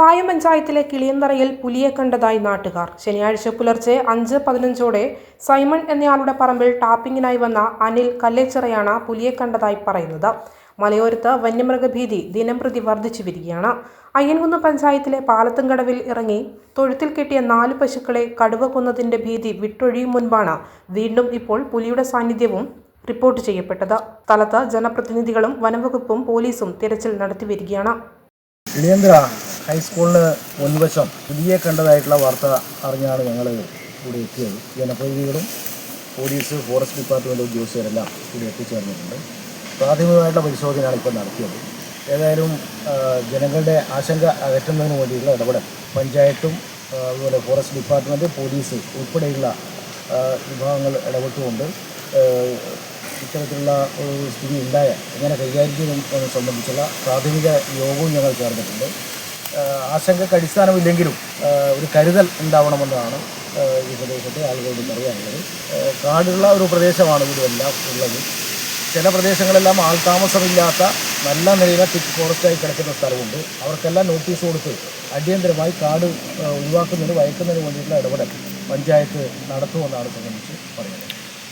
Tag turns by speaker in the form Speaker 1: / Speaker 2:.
Speaker 1: പായം പഞ്ചായത്തിലെ കിളിയന്തറയിൽ പുലിയെ കണ്ടതായി നാട്ടുകാർ. ശനിയാഴ്ച പുലർച്ചെ അഞ്ച് പതിനഞ്ചോടെ സൈമൺ എന്നയാളുടെ പറമ്പിൽ ടാപ്പിങ്ങിനായി വന്ന അനിൽ കല്ലേച്ചിറയാണ് പുലിയെ കണ്ടതായി പറയുന്നത്. മലയോരത്ത് വന്യമൃഗഭീതി ദിനംപ്രതി വർദ്ധിച്ചു വരികയാണ്. അയ്യൻകുന്ന് പഞ്ചായത്തിലെ പാലത്തുംകടവിൽ ഇറങ്ങി തൊഴുത്തിൽ കെട്ടിയ നാല് പശുക്കളെ കടുവ കൊന്നതിന്റെ ഭീതി വിട്ടൊഴിയും മുൻപാണ് വീണ്ടും ഇപ്പോൾ പുലിയുടെ സാന്നിധ്യവും റിപ്പോർട്ട് ചെയ്യപ്പെട്ടത്. സ്ഥലത്ത് ജനപ്രതിനിധികളും വനംവകുപ്പും പോലീസും തിരച്ചിൽ നടത്തിവരികയാണ്
Speaker 2: ഹൈസ്കൂളിന് മുൻവശം പുതിയ കണ്ടതായിട്ടുള്ള വാർത്ത അറിഞ്ഞാണ് ഞങ്ങൾ ഇവിടെ എത്തിയത്. ജനപ്രതിനിധികളും പോലീസ് ഫോറസ്റ്റ് ഡിപ്പാർട്ട്മെന്റ് ഉദ്യോഗസ്ഥരെല്ലാം ഇവിടെ എത്തിച്ചേർന്നിട്ടുണ്ട്. പ്രാഥമികമായിട്ടുള്ള പരിശോധനയാണ് ഇപ്പോൾ നടത്തിയത്. ഏതായാലും ജനങ്ങളുടെ ആശങ്ക അകറ്റുന്നതിന് വേണ്ടിയുള്ള ഇടപെടൽ. പഞ്ചായത്തും അതുപോലെ ഫോറസ്റ്റ് ഡിപ്പാർട്ട്മെന്റ് പോലീസ് ഉൾപ്പെടെയുള്ള വിഭാഗങ്ങൾ ഇടപെട്ടുകൊണ്ട് ഇത്തരത്തിലുള്ള ഒരു സ്ഥിതി ഉണ്ടായ എങ്ങനെ കൈകാര്യം ചെയ്യും എന്ന് സംബന്ധിച്ചുള്ള പ്രാഥമിക യോഗവും ഞങ്ങൾ ചേർന്നിട്ടുണ്ട്. ആശങ്കയ്ക്ക് അടിസ്ഥാനമില്ലെങ്കിലും ഒരു കരുതൽ ഉണ്ടാവണമെന്നാണ് ഈ പ്രദേശത്തെ ആളുകളോട് പറയാനുള്ളത്. കാടുള്ള ഒരു പ്രദേശമാണ് ഇവിടെ എല്ലാം ഉള്ളത്. ചില പ്രദേശങ്ങളെല്ലാം ആൾതാമസമില്ലാത്ത നല്ല നിലയിലെ തിക്ക് ഫോറസ്റ്റായി കിടക്കുന്ന സ്ഥലമുണ്ട്. അവർക്കെല്ലാം നോട്ടീസ് കൊടുത്ത് അടിയന്തരമായി കാട് ഒഴിവാക്കുന്നതിന് വയക്കുന്നതിന് വേണ്ടിയിട്ടുള്ള ഇടപെടൽ പഞ്ചായത്ത് നടത്തുമെന്നാണ് സംബന്ധിച്ച് പറയുന്നത്.